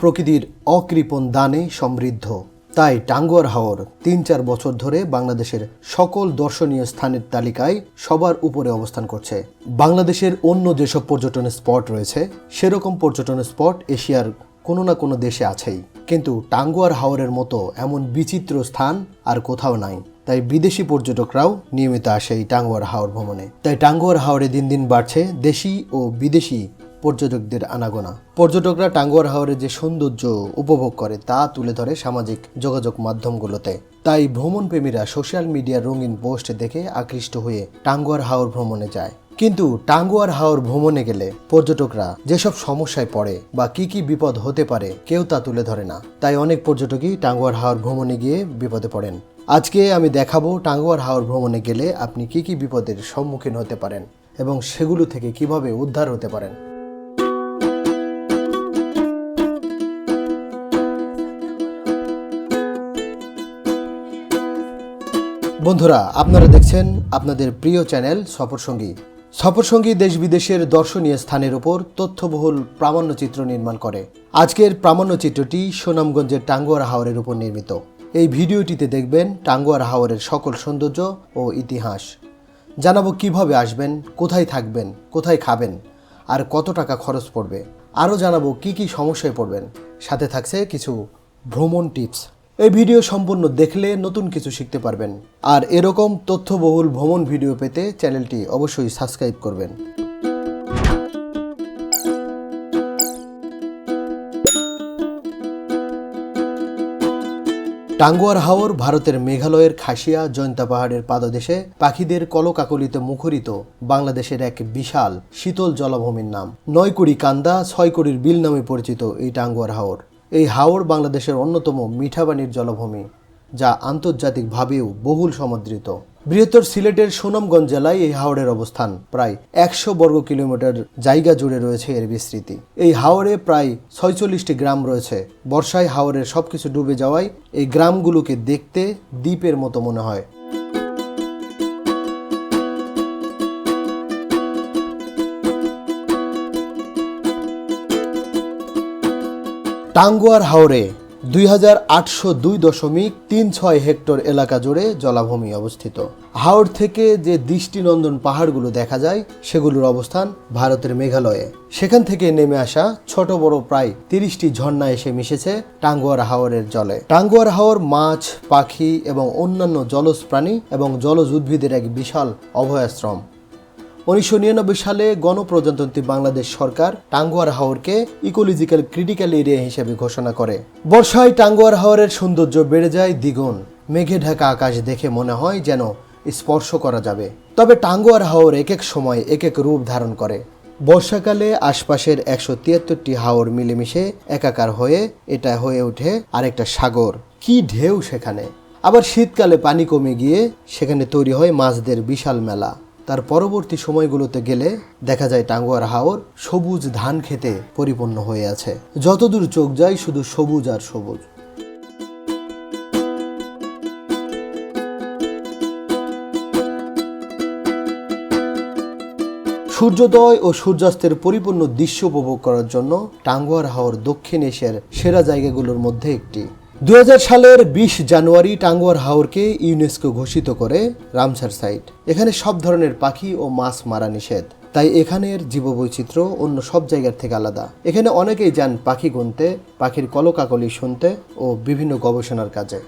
প্রকৃতির অকৃপণ দানে সমৃদ্ধ। তাই টাঙ্গুয়ার হাওর তিন চার বছর ধরে বাংলাদেশের সকল দর্শনীয় স্থানের তালিকায় সবার উপরে অবস্থান করছে। বাংলাদেশের অন্য যেসব পর্যটন স্পট রয়েছে, সেরকম পর্যটন স্পট এশিয়ার কোনো না কোনো দেশে আছেই। কিন্তু টাঙ্গুয়ার হাওরের মতো এমন বিচিত্র স্থান আর কোথাও নাই। তাই বিদেশি পর্যটকরাও নিয়মিত আসে এই টাঙ্গুয়ার হাওর ভ্রমণে। তাই টাঙ্গুয়ার হাওরে দিন দিন বাড়ছে দেশি ও বিদেশি পর্যটকদের আনাগোনা। পর্যটকরা টাঙ্গুয়ার হাওরের যে সৌন্দর্য উপভোগ করে তা তুলে ধরে সামাজিক যোগাযোগ মাধ্যমগুলোতে। তাই ভ্রমণপ্রেমীরা সোশ্যাল মিডিয়ার রঙিন পোস্ট দেখে আকৃষ্ট হয়ে টাঙ্গুয়ার হাওর ভ্রমণে যায়। কিন্তু টাঙ্গুয়ার হাওর ভ্রমণে গেলে পর্যটকরা যেসব সমস্যায় পড়ে বা কি কি বিপদ হতে পারে কেউ তা তুলে ধরে না। তাই অনেক পর্যটকই টাঙ্গুয়ার হাওর ভ্রমণে গিয়ে বিপদে পড়েন। আজকে আমি দেখাবো টাঙ্গুয়ার হাওর ভ্রমণে গেলে আপনি কি কি বিপদের সম্মুখীন হতে পারেন এবং সেগুলো থেকে কীভাবে উদ্ধার হতে পারেন। বন্ধুরা, আপনারা দেখছেন আপনাদের প্রিয় চ্যানেল সফরসঙ্গী সফরসঙ্গী দেশ বিদেশের দর্শনীয় স্থানের উপর তথ্যবহুল প্রামাণ্যচিত্র নির্মাণ করে। আজকের প্রামাণ্যচিত্রটি সুনামগঞ্জের টাঙ্গুয়ার হাওরের উপর নির্মিত। এই ভিডিওটিতে দেখবেন টাঙ্গুয়ার হাওরের সকল সৌন্দর্য ও ইতিহাস। জানাব কীভাবে আসবেন, কোথায় থাকবেন, কোথায় খাবেন, আর কত টাকা খরচ পড়বে। আরও জানাব কি কি সমস্যায় পড়বেন। সাথে থাকছে কিছু ভ্রমণ টিপস। এই ভিডিও সম্পূর্ণ দেখলে নতুন কিছু শিখতে পারবেন। আর এরকম তথ্যবহুল ভ্রমণ ভিডিও পেতে চ্যানেলটি অবশ্যই সাবস্ক্রাইব করবেন। টাঙ্গুয়ার হাওর ভারতের মেঘালয়ের খাসিয়া জয়ন্তা পাহাড়ের পাদদেশে পাখিদের কলকাকলিতে মুখরিত বাংলাদেশের এক বিশাল শীতল জলাভূমির নাম। নয় কুড়ি কান্দা, ছয় কুড়ির বিল নামে পরিচিত এই টাঙ্গুয়ার হাওর। এই হাওর বাংলাদেশের অন্যতম মিঠাবানির জলভূমি, যা আন্তর্জাতিকভাবেও বহুল সমাদৃত। বৃহত্তর সিলেটের সুনামগঞ্জ জেলায় এই হাওড়ের অবস্থান। প্রায় একশো বর্গ কিলোমিটার জায়গা জুড়ে রয়েছে এর বিস্তৃতি। এই হাওড়ে প্রায় ছয়চল্লিশটি গ্রাম রয়েছে। বর্ষায় হাওরের সবকিছু ডুবে যাওয়ায় এই গ্রামগুলোকে দেখতে দ্বীপের মতো মনে হয়। টাঙ্গুয়ার হাওরে দুই হাজার আটশো দুই দশমিক তিন ছয় হেক্টর এলাকা জুড়ে জলাভূমি অবস্থিত। হাওড় থেকে যে দৃষ্টিনন্দন পাহাড়গুলো দেখা যায়, সেগুলোর অবস্থান ভারতের মেঘালয়ে। সেখান থেকে নেমে আসা ছোট বড় প্রায় তিরিশটি ঝর্ণা এসে মিশেছে টাঙ্গুয়ার হাওরের জলে। টাঙ্গুয়ার হাওর মাছ, পাখি এবং অন্যান্য জলজ প্রাণী এবং জলজ উদ্ভিদের এক বিশাল অভয়াশ্রম। উনিশশো নিরানব্বই সালে গণপ্রজাতন্ত্রী বাংলাদেশ সরকার টাঙ্গুয়ার হাওরকে ইকোলজিক্যাল ক্রিটিক্যাল এরিয়া হিসেবে ঘোষণা করে। বর্ষায় টাঙ্গুয়ার হাওরের সৌন্দর্য বেড়ে যায় দ্বিগুণ। মেঘে ঢাকা আকাশ দেখে মনে হয় যেন স্পর্শ করা যাবে। তবে টাঙ্গুয়ার হাওর এক এক সময় এক এক রূপ ধারণ করে। বর্ষাকালে আশপাশের একশো তিয়াত্তরটি হাওর মিলেমিশে একাকার হয়ে এটা হয়ে ওঠে আরেকটা সাগর। কি ঢেউ সেখানে। আবার শীতকালে পানি কমে গিয়ে সেখানে তৈরি হয় মাছদের বিশাল মেলা। তার পরবর্তী সময়গুলোতে গেলে দেখা যায় টাঙ্গুয়ার হাওর সবুজ ধান খেতে পরিপূর্ণ হয়ে আছে। যতদূর চোখ যায় শুধু সবুজ আর সবুজ। সূর্যোদয় ও সূর্যাস্তের পরিপূর্ণ দৃশ্য উপভোগ করার জন্য টাঙ্গুয়ার হাওর দক্ষিণ এশিয়ার সেরা জায়গাগুলোর মধ্যে একটি। দু হাজার সালের বিশ জানুয়ারি টাঙ্গুয়ার হাওরকে ইউনেস্কো ঘোষিত করে রামসার সাইট। এখানে সব ধরনের পাখি ও মাছ মারা নিষেধ। তাই এখানের জীববৈচিত্র্য অন্য সব জায়গার থেকে আলাদা। এখানে অনেকেই যান পাখি গুনতে, পাখির কলকাকলি শুনতে ও বিভিন্ন গবেষণার কাজে।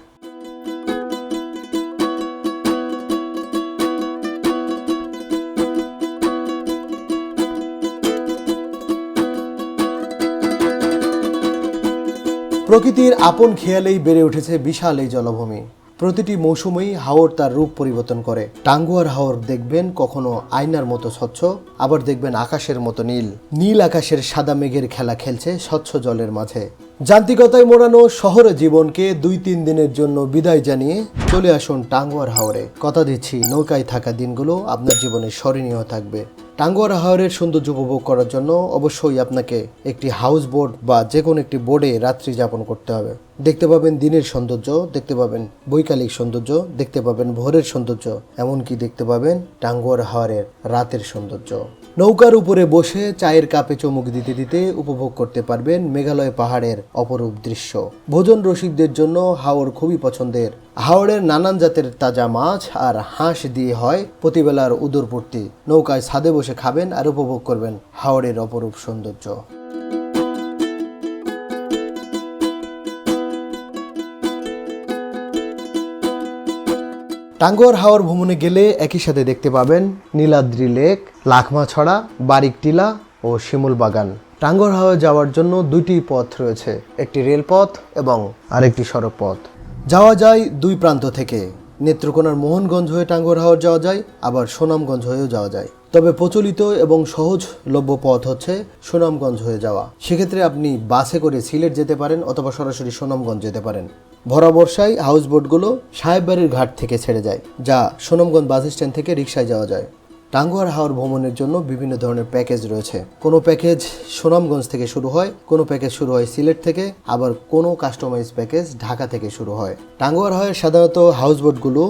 প্রকৃতির আপন খেয়ালেই বেড়ে উঠেছে বিশাল এই জলভূমি। প্রতিটি মৌসুমেই হাওর তার রূপ পরিবর্তন করে। টাঙ্গুয়ার হাওর দেখবেন কখনো আয়নার মতো স্বচ্ছ, আবার দেখবেন আকাশের মতো নীল। নীল আকাশের সাদা মেঘের খেলা খেলছে স্বচ্ছ জলের মাঝে। যান্ত্রিকতায় মোড়ানো শহরে জীবনকে দুই তিন দিনের জন্য বিদায় জানিয়ে চলে আসুন টাঙ্গুয়ার হাওরে। কথা দিচ্ছি, নৌকায় থাকা দিনগুলো আপনার জীবনে স্মরণীয় থাকবে। টাঙ্গুয়ার হাওরের সৌন্দর্য উপভোগ করার জন্য অবশ্যই আপনাকে একটি হাউস বোট বা যে কোনো একটি বোর্ডে রাত্রি যাপন করতে হবে। দেখতে পাবেন দিনের সৌন্দর্য, দেখতে পাবেন বৈকালিক সৌন্দর্য, দেখতে পাবেন ভোরের সৌন্দর্য, এমনকি দেখতে পাবেন টাঙ্গুয়ার হাওরের রাতের সৌন্দর্য। নৌকার উপরে বসে চায়ের কাপে চমুক দিতে দিতে উপভোগ করতে পারবেন মেঘালয় পাহাড়ের অপরূপ দৃশ্য। ভোজন রসিকদের জন্য হাওড় খুবই পছন্দের। হাওড়ের নানান জাতের তাজা মাছ আর হাঁস দিয়ে হয় প্রতিবেলার উদরপূর্তি। নৌকায় ছাদে বসে খাবেন আর উপভোগ করবেন হাওড়ের অপরূপ সৌন্দর্য। টাঙ্গুয়ার হাওয়ার ভ্রমণে গেলে একই সাথে দেখতে পাবেন নীলাদ্রি লেক, লাখমাছড়া বারিক টিলা ও শিমুল বাগান। টাঙ্গুয়ার হাওয়া যাওয়ার জন্য দুইটি পথ রয়েছে, একটি রেলপথ এবং আরেকটি সড়ক পথ যাওয়া যায় দুই প্রান্ত থেকে। নেত্রকোনার মোহনগঞ্জ হয়ে টাঙ্গুয়ার হাওয়ার যাওয়া যায়, আবার সোনামগঞ্জ হয়েও যাওয়া যায়। তবে প্রচলিত এবং সহজলভ্য পথ হচ্ছে সুনামগঞ্জ হয়ে যাওয়া। সেক্ষেত্রে আপনি বাসে করে সিলেট যেতে পারেন অথবা সরাসরি সুনামগঞ্জ যেতে পারেন। ভরা বর্ষায় হাউস বোটগুলো সাহেববাড়ির ঘাট থেকে ছেড়ে যায়, যা সুনামগঞ্জ বাস স্ট্যান্ড থেকে রিক্সায় যাওয়া যায়। টাঙ্গুয়ার হাওর ভ্রমণের জন্য বিভিন্ন ধরনের প্যাকেজ রয়েছে। কোনো প্যাকেজ সুনামগঞ্জ থেকে শুরু হয়, কোনো প্যাকেজ শুরু হয় সিলেট থেকে, আবার কোনো কাস্টমাইজ প্যাকেজ ঢাকা থেকে শুরু হয়। টাঙ্গুয়ার হাওয়ের সাধারণত হাউস বোটগুলো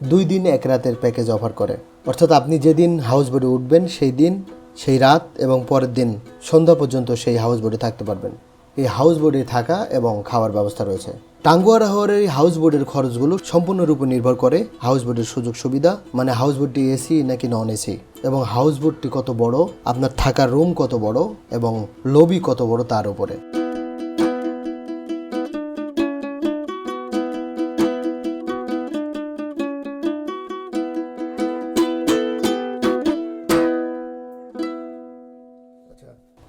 দুই দিন এক রাতের প্যাকেজ অফার করে। অর্থাৎ আপনি যেদিন হাউস বোটে উঠবেন, সেই দিন, সেই রাত এবং পরের দিন সন্ধ্যা পর্যন্ত সেই হাউস বোটে থাকতে পারবেন। এই হাউস বোটে থাকা এবং খাওয়ার ব্যবস্থা রয়েছে। টাঙ্গুয়ার হাওয়ারের এই হাউস বোটের খরচগুলো সম্পূর্ণরূপে নির্ভর করে হাউস বোটের সুযোগ সুবিধা মানে হাউস বোটটি এসি নাকি নন এসি এবং হাউস বোটটি কত বড়, আপনার থাকার রুম কত বড় এবং লবি কত বড় তার উপরে।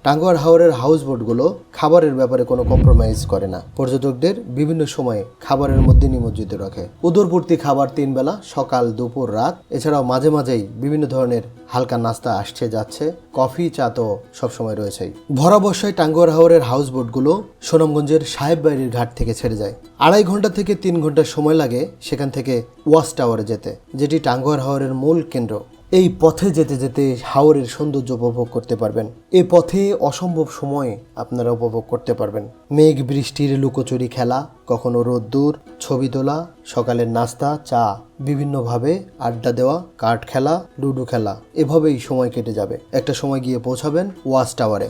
টাঙ্গুয়ার হাওরের হাউস বোটগুলো খাবারের ব্যাপারে কোনো কম্প্রোমাইজ করে না। পর্যটকদের বিভিন্ন সময়ে খাবারের মধ্যে নিমজ্জিত রাখে। উদরপূর্তি খাবার তিন বেলা, সকাল, দুপুর, রাত। এছাড়াও মাঝে মাঝেই বিভিন্ন ধরনের হালকা নাস্তা আসছে, যাচ্ছে। কফি, চা তো সবসময় রয়েছেই। ভরা বর্ষায় টাঙ্গুয়ার হাওরের হাউস বোটগুলো সুনামগঞ্জের সাহেববাড়ির ঘাট থেকে ছেড়ে যায়। আড়াই ঘণ্টা থেকে তিন ঘণ্টা সময় লাগে সেখান থেকে ওয়াচ টাওয়ারে যেতে, যেটি টাঙ্গুয়ার হাওরের মূল কেন্দ্র। এই পথে যেতে যেতে হাওরের সৌন্দর্য উপভোগ করতে পারবেন। এ পথে অসম্ভব সময়ে আপনারা উপভোগ করতে পারবেন। মেঘ বৃষ্টির লুকোচুরি খেলা, কখনো রোদ্দুর ছবি তোলা, সকালের নাস্তা, চা, বিভিন্নভাবে আড্ডা দেওয়া কার্ড খেলা, লুডো খেলা, এভাবেই সময় কেটে যাবে। একটা সময় গিয়ে পৌঁছাবেন ওয়াচ টাওয়ারে।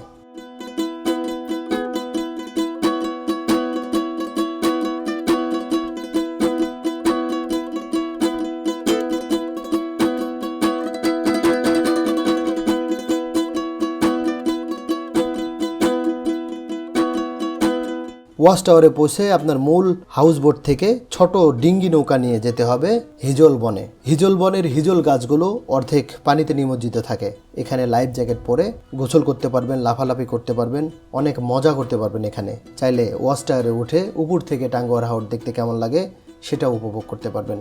ওয়াচ টাওয়ারে পৌঁছে আপনার মূল হাউস বোট থেকে ছোট ডিঙ্গি নৌকা নিয়ে যেতে হবে হিজল বনে। হিজল বনের হিজল গাছগুলো অর্ধেক পানিতে নিমজ্জিত থাকে। এখানে লাইফ জ্যাকেট পরে গোসল করতে পারবেন, লাফালাফি করতে পারবেন, অনেক মজা করতে পারবেন এখানে। চাইলে ওয়াচ টাওয়ারে উঠে উপর থেকে টাঙ্গুয়ার হাওর দেখতে কেমন লাগে সেটাও উপভোগ করতে পারবেন।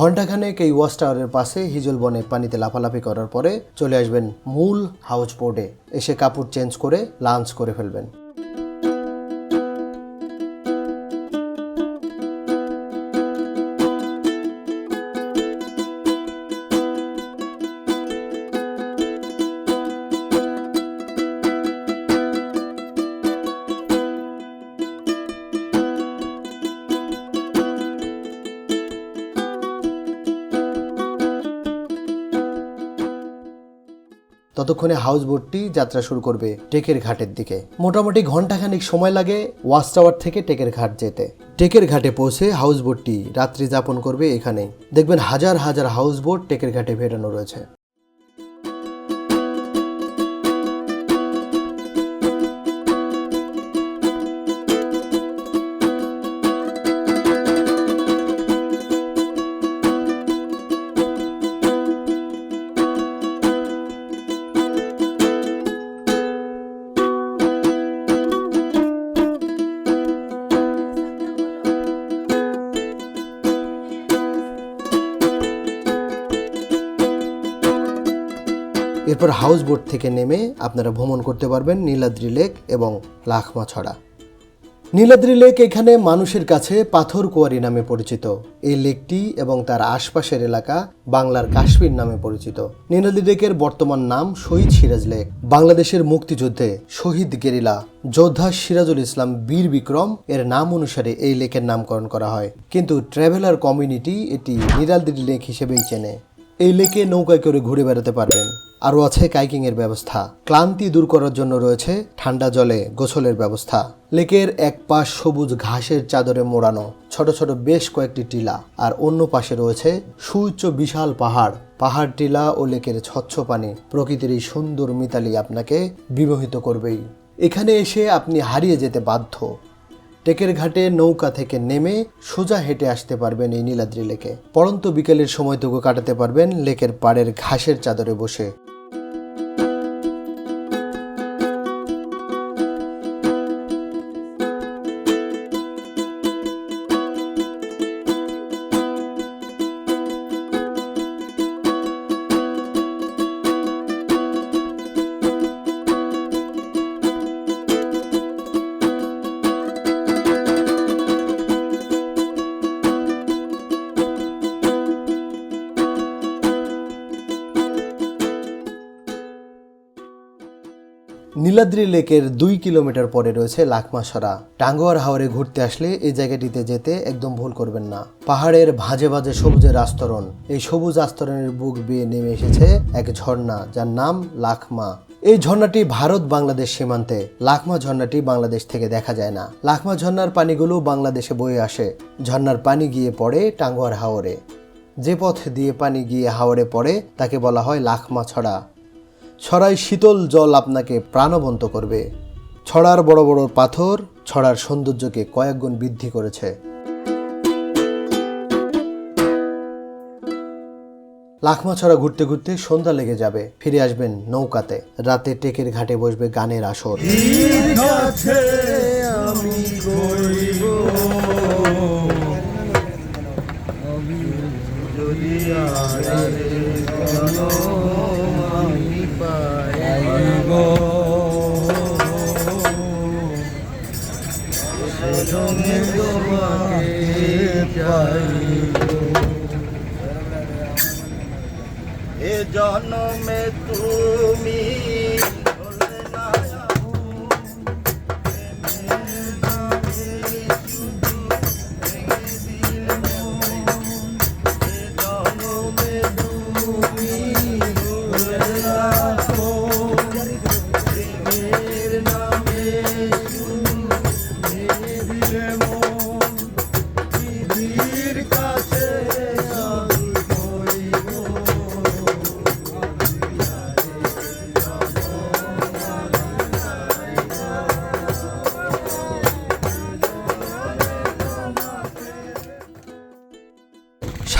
ঘণ্টাখানেক এই ওয়াচ টাওয়ারের পাশে হিজল বনে পানিতে লাফালাফি করার পরে চলে আসবেন মূল হাউস বোর্ডে এসে কাপড় চেঞ্জ করে লাঞ্চ করে ফেলবেন। ততক্ষণে হাউস বোটটি যাত্রা শুরু করবে টেকের ঘাটের দিকে। মোটামুটি ঘন্টাখানিক সময় লাগে ওয়াচ টাওয়ার থেকে টেকের ঘাট যেতে। টেকের ঘাটে পৌঁছে হাউস বোটটি রাত্রি যাপন করবে এখানে দেখবেন হাজার হাজার হাউস বোট টেকের ঘাটে ভেটানো রয়েছে। এরপর হাউস বোট থেকে নেমে আপনারা ভ্রমণ করতে পারবেন নীলাদ্রি লেক এবং লাখমাছড়া। নীলাদ্রি লেক এখানে মানুষের কাছে পাথর কুয়ারি নামে পরিচিত। এই লেকটি এবং তার আশপাশের এলাকা বাংলার কাশ্মীর নামে পরিচিত। নীলাদ্রি লেকের বর্তমান নাম শহীদ সিরাজ লেক বাংলাদেশের মুক্তিযুদ্ধে শহীদ গেরিলা যোদ্ধা সিরাজুল ইসলাম বীর বিক্রম এর নাম অনুসারে এই লেকের নামকরণ করা হয়। কিন্তু ট্রাভেলার কমিউনিটি এটি নীলাদ্রি লেক হিসেবেই চেনে। এই লেকে নৌকায় করে ঘুরে বেড়াতে পারবেন। আরও আছে কাইকিংয়ের ব্যবস্থা। ক্লান্তি দূর করার জন্য রয়েছে ঠান্ডা জলে গোসলের ব্যবস্থা। লেকের এক পাশ সবুজ ঘাসের চাদরে মোড়ানো, ছোট ছোট বেশ কয়েকটি টিলা, আর অন্য পাশে রয়েছে সুউচ্চ বিশাল পাহাড়। পাহাড় টিলা ও লেকের স্বচ্ছ পানি প্রকৃতির এই সুন্দর মিতালি আপনাকে বিমোহিত করবেই। এখানে এসে আপনি হারিয়ে যেতে বাধ্য। টেকের ঘাটে নৌকা থেকে নেমে সোজা হেঁটে আসতে পারবেন এই নীলাদ্রি লেকে। পরন্ত বিকেলের সময়টুকু কাটাতে পারবেন লেকের পাড়ের ঘাসের চাদরে বসে। নীলাদ্রি লেকের দুই কিলোমিটার পরে রয়েছে লাকমাসরা টাঙ্গুয়ার হাওরে ঘুরতে আসলে এই জায়গাটিতে যেতে একদম ভুল করবেন না। পাহাড়ের ভাঁজে ভাঁজে সবুজের আস্তরণ, এই সবুজ আস্তরণের বুক বেয়ে নেমে এসেছে এক ঝর্ণা যার নাম লাখমা এই ঝর্ণাটি ভারত বাংলাদেশ সীমান্তে লাখমা ঝর্ণাটি বাংলাদেশ থেকে দেখা যায় না। লাখমা ঝর্ণার পানিগুলো বাংলাদেশে বয়ে আসে। ঝর্ণার পানি গিয়ে পড়ে টাঙ্গুয়ার হাওরে। যে পথ দিয়ে পানি গিয়ে হাওরে পড়ে, তাকে বলা হয় লাখমা ছড়া ছড়ায় শীতল জল আপনাকে প্রাণবন্ত করবে। ছড়ার বড় বড় পাথর ছড়ার সৌন্দর্যকে কয়েকগুণ বৃদ্ধি করেছে। লাখমা ছড়া ঘুরতে ঘুরতে সন্ধ্যা লেগে যাবে। ফিরে আসবেন নৌকাতে। রাতে টেকের ঘাটে বসবে গানের আসর। এ জন্মে তুমি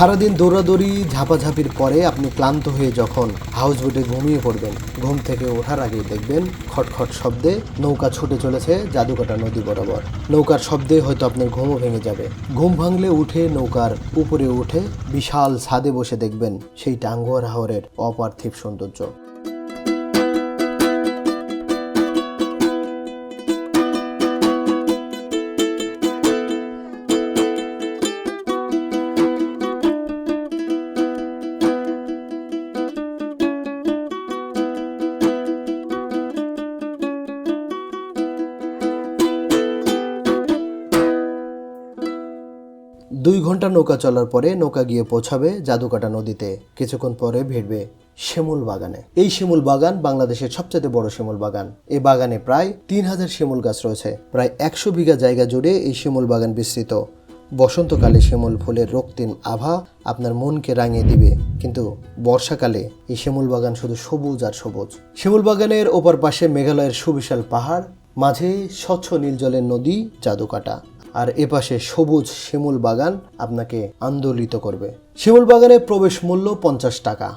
সারাদিন দৌড়াদৌড়ি, ঝাপাঝাপির পরে আপনি ক্লান্ত হয়ে যখন হাউস বোটে ঘুমিয়ে পড়বেন, ঘুম থেকে ওঠার আগে দেখবেন খটখট শব্দে নৌকা ছুটে চলেছে জাদুকাটা নদী বরাবর। নৌকার শব্দে হয়তো আপনার ঘুমও ভেঙে যাবে। ঘুম ভাঙলে উঠে নৌকার উপরে উঠে বিশাল ছাদে বসে দেখবেন সেই টাঙ্গুয়ার হাওরের অপার্থিব সৌন্দর্য। দুই ঘণ্টা নৌকা চলার পরে নৌকা গিয়ে পৌঁছাবে জাদুকাটা নদীতে। কিছুক্ষণ পরে ভিড়বে শিমুল বাগানে। এই শিমুল বাগান বাংলাদেশের সবচেয়ে বড় শিমুল বাগান। এই বাগানে প্রায় তিন হাজার শিমুল গাছ রয়েছে। প্রায় একশো বিঘা জায়গা জুড়ে এই শিমুল বাগান বিস্তৃত। বসন্তকালে শিমুল ফুলের রক্তিম আভা আপনার মনকে রাঙিয়ে দিবে। কিন্তু বর্ষাকালে এই শিমুল বাগান শুধু সবুজ আর সবুজ। শিমুল বাগানের ওপর পাশে মেঘালয়ের সুবিশাল পাহাড়, মাঝে স্বচ্ছ নীল জলের নদী, জাদুকাটা। আর এপাশে সবুজ শিমুল বাগান আপনাকে আন্দোলিত করবে। শিমুল বাগানে প্রবেশ মূল্য পঞ্চাশ টাকা।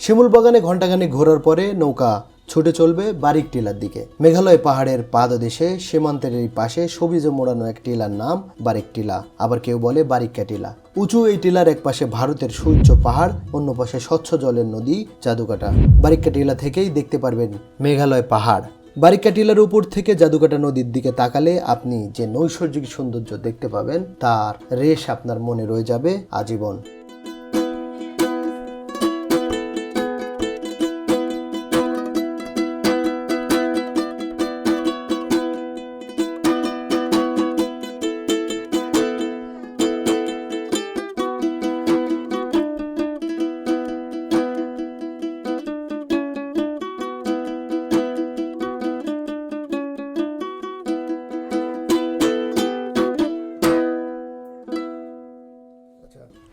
শিমুল বাগানে ঘণ্টাখানেক ঘোরার পরে নৌকা ছুটে চলবে বারিক টিলার দিকে। মেঘালয় পাহাড়ের পাদদেশে সীমান্তের এই পাশে সবুজে মোড়ানো এক টিলার নাম বারিক টিলা। আবার কেউ বলে বারিক্কা টিলা। উঁচু এই টিলার এক পাশে ভারতের সূর্য পাহাড়, অন্য পাশে স্বচ্ছ জলের নদী, জাদুকাটা। বারিক্কা টিলা থেকেই দেখতে পারবেন মেঘালয় পাহাড়। বারিক্কা টিলার উপর থেকে জাদুকাটা নদীর দিকে তাকালে আপনি যে নৈসর্গিক সৌন্দর্য দেখতে পাবেন, তার রেশ আপনার মনে রয়ে যাবে আজীবন।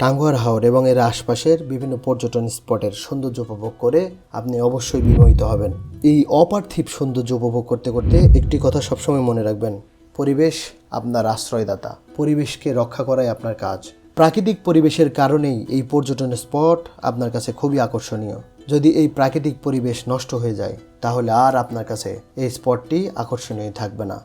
টাঙ্গুয়ার হাওর এবং এর আশপাশের বিভিন্ন পর্যটন স্পটের সৌন্দর্য উপভোগ করে আপনি অবশ্যই বিমোহিত হবেন। এই অপার্থিব সৌন্দর্য উপভোগ করতে করতে একটি কথা সবসময় মনে রাখবেন, পরিবেশ আপনার আশ্রয়দাতা, পরিবেশকে রক্ষা করাই আপনার কাজ। প্রাকৃতিক পরিবেশের কারণেই এই পর্যটন স্পট আপনার কাছে খুবই আকর্ষণীয়। যদি এই প্রাকৃতিক পরিবেশ নষ্ট হয়ে যায়, তাহলে আর আপনার কাছে এই স্পটটি আকর্ষণীয় থাকবে না।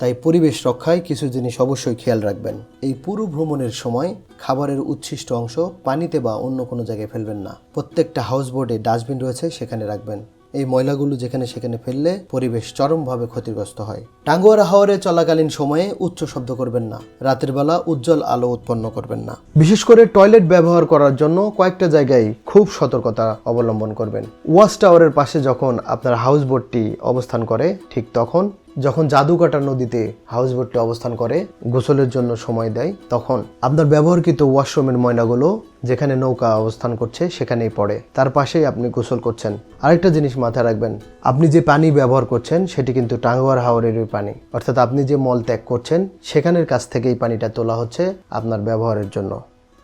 তাই পরিবেশ রক্ষায় কিছু জিনিস অবশ্যই খেয়াল রাখবেন। এই পুরো ভ্রমণের সময় খাবারের উচ্ছিষ্ট অংশ পানিতে বা অন্য কোনো জায়গায় ফেলবেন না। প্রত্যেকটা হাউস বোর্ডে ডাস্টবিন রয়েছে, সেখানে রাখবেন। এই ময়লাগুলো যেখানে সেখানে ফেললে পরিবেশ চরমভাবে ক্ষতিগ্রস্ত হয়। টাঙ্গুয়ারা হাওয়ারে চলাকালীন সময়ে উচ্চ শব্দ করবেন না। রাতের বেলা উজ্জ্বল আলো উৎপন্ন করবেন না। বিশেষ করে টয়লেট ব্যবহার করার জন্য কয়েকটা জায়গায় খুব সতর্কতা অবলম্বন করবেন। ওয়াচ টাওয়ারের পাশে যখন আপনার হাউস বোটটি অবস্থান করে, ঠিক তখন যখন জাদুকাটা নদীতে হাউস বোটটি অবস্থান করে, গোসলের জন্য সময় দেয়, তখন আপনার ব্যবহারকৃত ওয়াশরুমের ময়লাগুলো যেখানে নৌকা অবস্থান করছে সেখানেই পড়ে। তার পাশেই আপনি গোসল করছেন। আরেকটা জিনিস মাথায় রাখবেন, আপনি যে পানি ব্যবহার করছেন সেটি কিন্তু টাঙ্গুয়ার হাওরেরই পানি। অর্থাৎ আপনি যে মল ত্যাগ করছেন, সেখানের কাছ থেকে এই পানিটা তোলা হচ্ছে আপনার ব্যবহারের জন্য।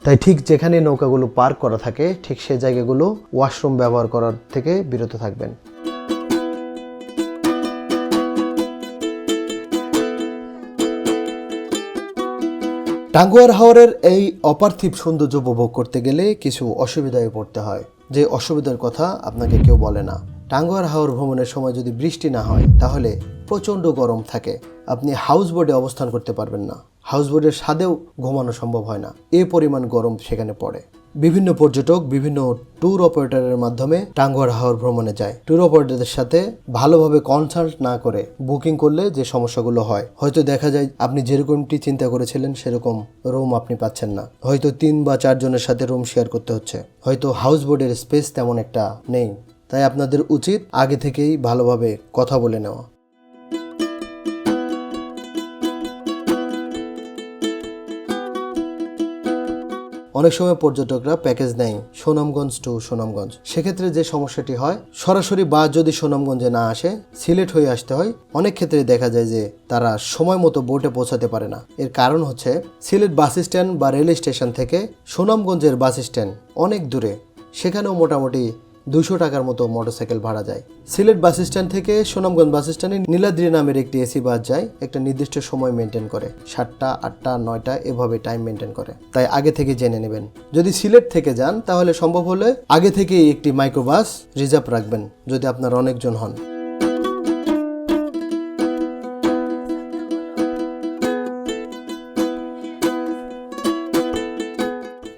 তাই ঠিক যেখানে নৌকাগুলো পার্ক করা থাকে, ঠিক সেই জায়গাগুলো ওয়াশরুম ব্যবহার করার থেকে বিরত থাকবেন। টাঙ্গুয়ার হাওরের এই অপার্থিব সৌন্দর্য উপভোগ করতে গেলে কিছু অসুবিধায় পড়তে হয়। যে অসুবিধার কথা আপনাকে কেউ বলে না। টাঙ্গুয়ার হাওর ভ্রমণের সময় যদি বৃষ্টি না হয়, তাহলে প্রচণ্ড গরম থাকে। আপনি হাউস বোর্ডে অবস্থান করতে পারবেন না। হাউস বোর্ডের স্বাদেও ঘুমানো সম্ভব হয় না। এ পরিমাণ গরম সেখানে পড়ে। বিভিন্ন পর্যটক বিভিন্ন ট্যুর অপারেটরের মাধ্যমে টাঙ্গুয়ার হাওর ভ্রমণে যায়। ট্যুর অপারেটরদের সাথে ভালোভাবে কনসাল্ট না করে বুকিং করলে যে সমস্যাগুলো হয়, হয়তো দেখা যায় আপনি যেরকমটি চিন্তা করেছিলেন সেরকম রুম আপনি পাচ্ছেন না। হয়তো তিন বা চারজনের সাথে রুম শেয়ার করতে হচ্ছে। হয়তো হাউস বোর্ডের স্পেস তেমন একটা নেই। তাই আপনাদের উচিত আগে থেকেই ভালোভাবে কথা বলে নেওয়া। অনেক সময় পর্যটকরা প্যাকেজ নেয় সুনামগঞ্জ টু সুনামগঞ্জ। সেক্ষেত্রে যে সমস্যাটি হয়, সরাসরি বাস যদি সুনামগঞ্জে না আসে, সিলেট হয়ে আসতে হয়। অনেক ক্ষেত্রে দেখা যায় যে তারা সময় মতো বোটে পৌঁছাতে পারে না। এর কারণ হচ্ছে, সিলেট বাস স্ট্যান্ড বা রেল স্টেশন থেকে সুনামগঞ্জের বাস স্ট্যান্ড অনেক দূরে। সেখানেও মোটামুটি দুশো টাকার মতো মোটরসাইকেল ভাড়া যায়। সিলেট বাস স্ট্যান্ড থেকে সুনামগঞ্জ বাস স্ট্যান্ডে নীলাদ্রি নামের একটি এসি বাস যায়, একটা নির্দিষ্ট সময় মেনটেন করে। সাতটা, আটটা, নয়টা এভাবে টাইম মেনটেন করে। তাই আগে থেকে জেনে নেবেন। যদি সিলেট থেকে যান, তাহলে সম্ভব হলে আগে থেকেই একটি মাইক্রোবাস রিজার্ভ রাখবেন, যদি আপনার অনেকজন হন।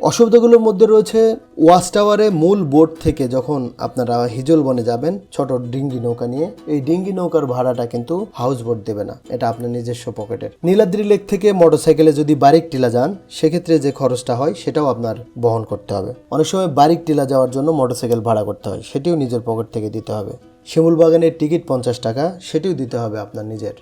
অসুবিধাগুলোর মধ্যে রয়েছে ওয়াচ টাওয়ারে মূল বোট থেকে যখন আপনারা হিজল বনে যাবেন, ছোট ডিঙ্গি নৌকা নিয়ে, এই ডিঙ্গি নৌকার ভাড়াটা কিন্তু হাউস বোট দেবে না। এটা আপনার নিজস্ব পকেটের। নীলাদ্রি লেক থেকে মোটরসাইকেলে যদি বারিক টিলা যান, সেক্ষেত্রে যে খরচটা হয়, সেটাও আপনার বহন করতে হবে। অনেক সময় বারিক টিলা যাওয়ার জন্য মোটরসাইকেল ভাড়া করতে হয়, সেটিও নিজের পকেট থেকে দিতে হবে। শিমুল বাগানের টিকিট পঞ্চাশ টাকা, সেটিও দিতে হবে আপনার নিজের।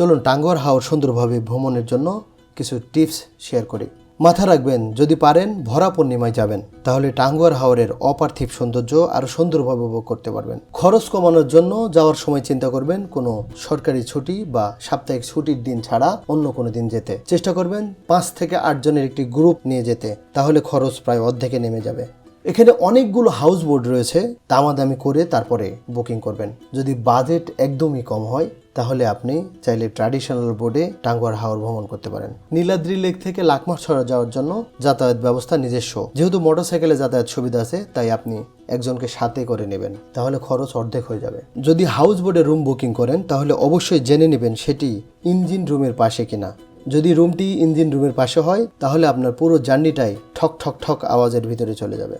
চলুন টাঙ্গর হাওর সুন্দরভাবে ভ্রমণের জন্য কিছু টিপস শেয়ার করি। মাথা রাখবেন, যদি পারেন ভরা পূর্ণিমায় যাবেন, তাহলে টাঙ্গুয়ার হাওরের অপার্থিব সৌন্দর্য আরও সুন্দরভাবে উপভোগ করতে পারবেন। খরচ কমানোর জন্য যাওয়ার সময় চিন্তা করবেন, কোনো সরকারি ছুটি বা সাপ্তাহিক ছুটির দিন ছাড়া অন্য কোনো দিন যেতে। চেষ্টা করবেন পাঁচ থেকে আট জনের একটি গ্রুপ নিয়ে যেতে, তাহলে খরচ প্রায় অর্ধেকে নেমে যাবে। এখানে অনেকগুলো হাউস বোর্ড রয়েছে, দামাদামি করে তারপরে বুকিং করবেন। যদি বাজেট একদমই কম হয়, তাহলে আপনি চাইলে ট্র্যাডিশনাল বোর্ডে টাঙ্গুয়ার হাওর ভ্রমণ করতে পারেন। নীলাদ্রি লেক থেকে লাকমাছড়া যাওয়ার জন্য যাতায়াত ব্যবস্থা নিজস্ব। যেহেতু মোটরসাইকেলে যাতায়াত সুবিধা আছে, তাই আপনি একজনকে সাথে করে নেবেন। তাহলে খরচ অর্ধেক হয়ে যাবে। যদি হাউস বোর্ডে রুম বুকিং করেন, তাহলে অবশ্যই জেনে নেবেন সেটি ইঞ্জিন রুমের পাশে কিনা। যদি রুমটি ইঞ্জিন রুমের পাশে হয়, তাহলে আপনার পুরো জার্নিটাই ঠক ঠক ঠক আওয়াজের ভিতরে চলে যাবে।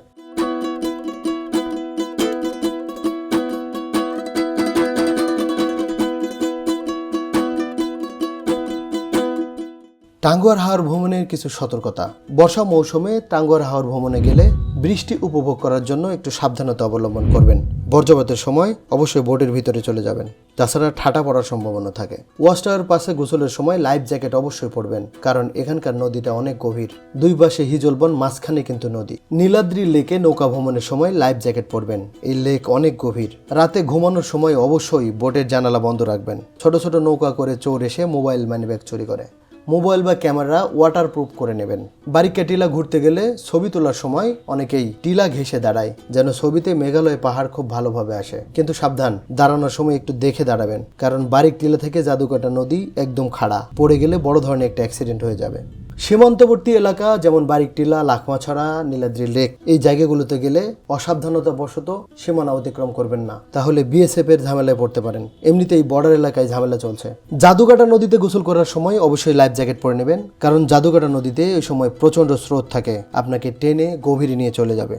টাঙ্গুয়ার হাওর ভ্রমণের কিছু সতর্কতা। বর্ষা মৌসুমে টাঙ্গুয়ার হাওর ভ্রমণে গেলে বৃষ্টি উপভোগ করার জন্য একটু সাবধানতা অবলম্বন করবেন। বর্জ্যপাতের সময় অবশ্যই বোটের ভিতরে চলে যাবেন। তাছাড়া ঠাটা পড়ার সম্ভাবনা থাকে। ওয়াস্টার পাশে গোসলের সময় লাইফ জ্যাকেট অবশ্যই পরবেন, কারণ এখানকার নদীটা অনেক গভীর। দুই পাশে হিজলবন মাঝখানে কিন্তু নদী। নীলাদ্রি লেকে নৌকা ভ্রমণের সময় লাইফ জ্যাকেট পরবেন। এই লেক অনেক গভীর। রাতে ঘুমানোর সময় অবশ্যই বোটের জানালা বন্ধ রাখবেন। ছোট ছোট নৌকা করে চোর এসে মোবাইল মানিব্যাগ চুরি করে। মোবাইল বা ক্যামেরা ওয়াটারপ্রুফ করে নেবেন। বারিকা টিলা ঘুরতে গেলে ছবি তোলার সময় অনেকেই টিলা ঘেসে দাঁড়ায়, যেন ছবিতে মেঘালয় পাহাড় খুব ভালোভাবে আসে। কিন্তু সাবধান, দাঁড়ানোর সময় একটু দেখে দাঁড়াবেন, কারণ বারিক টিলা থেকে জাদুকাটা নদী একদম খাড়া, পড়ে গেলে বড় ধরনের একটা অ্যাক্সিডেন্ট হয়ে যাবে। সীমান্তবর্তী এলাকা যেমন বারিকটিলা, লাখমাছড়া, নীলাদ্রি লেক, এই জায়গাগুলোতে গেলে অসাবধানতা বশত সীমানা অতিক্রম করবেন না। তাহলে বিএসএফ এর ঝামেলায় পড়তে পারেন। এমনিতেই বর্ডার এলাকায় ঝামেলা চলছে। জাদুকাটা নদীতে গোসল করার সময় অবশ্যই লাইফ জ্যাকেট পরে নেবেন, কারণ জাদুকাটা নদীতে ওই সময় প্রচণ্ড স্রোত থাকে। আপনাকে টেনে গভীরে নিয়ে চলে যাবে।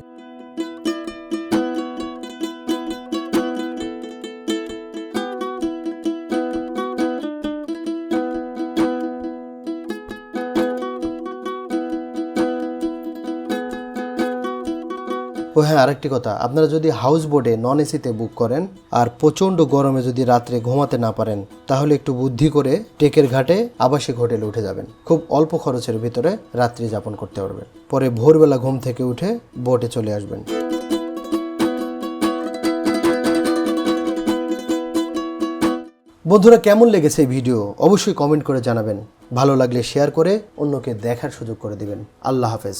ও হ্যাঁ আরেকটি কথা। আপনারা যদি হাউস বোটে নন এসিতে বুক করেন আর প্রচণ্ড গরমে যদি রাত্রে ঘুমাতে না পারেন, তাহলে একটু বুদ্ধি করে টেকের ঘাটে আবাসিক হোটেলে উঠে যাবেন। খুব অল্প খরচের ভিতরে রাত্রি যাপন করতে পারবেন। পরে ভোরবেলা ঘুম থেকে উঠে বোটে চলে আসবেন। বন্ধুরা, কেমন লেগেছে এই ভিডিও অবশ্যই কমেন্ট করে জানাবেন। ভালো লাগলে শেয়ার করে অন্যকে দেখার সুযোগ করে দিবেন। আল্লাহ হাফেজ।